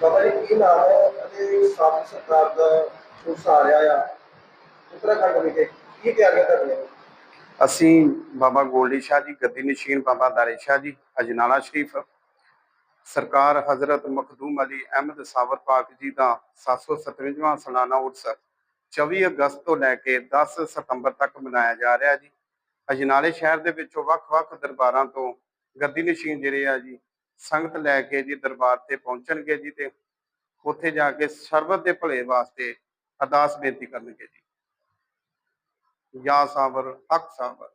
ਬਾਬਾ ਜੀ ਕੀ ਨਾਮ ਹੈ ਅਤੇ ਸਾਡੀ ਸਰਕਾਰ ਦਾ ਉਸ ਆ ਰਿਹਾ ਆ। ਉੱਤਰਾਖੰਡ ਵਿਖੇ ਕੀ ਤਿਆਰੀਆਂ ਕਰ ਰਹੀਆਂ ਅਸੀਂ ਬਾਬਾ ਗੋਲਡੀ ਸ਼ਾਹ ਜੀ, ਗੱਦੀ ਨਸ਼ੀਨ ਬਾਬਾ ਦਾਰੇ ਸ਼ਾਹ ਜੀ, ਅਜਨਾਲਾ ਸ਼ਰੀਫ, ਸਰਕਾਰ ਹਜ਼ਰਤ ਮਖਦੂਮ ਅਲੀ ਅਹਿਮਦ ਸਾਵਰ ਪਾਕ ਜੀ ਦਾ 757ਵਾਂ ਸਾਲਾਨਾ ਉਰਸ 24 ਅਗਸਤ ਤੋਂ ਲੈ ਕੇ 10 ਸਤੰਬਰ ਤੱਕ ਮਨਾਇਆ ਜਾ ਰਿਹਾ ਜੀ। ਅਜਨਾਲੇ ਸ਼ਹਿਰ ਦੇ ਵਿੱਚੋਂ ਵੱਖ-ਵੱਖ ਦਰਬਾਰਾਂ ਤੋਂ ਗੱਦੀ ਨਸ਼ੀਨ ਜਿਹੜੇ ਆ ਜੀ ਸੰਗਤ ਲੈ ਕੇ ਜੀ ਦਰਬਾਰ ਤੇ ਪਹੁੰਚਣਗੇ ਜੀ ਤੇ ਉੱਥੇ ਜਾ ਕੇ ਸਰਬਤ ਦੇ ਭਲੇ ਵਾਸਤੇ ਅਰਦਾਸ ਬੇਨਤੀ ਕਰਨਗੇ ਜੀ। ਯਾ ਸਾਬਰ, ਹੱਕ ਸਾਬਰ।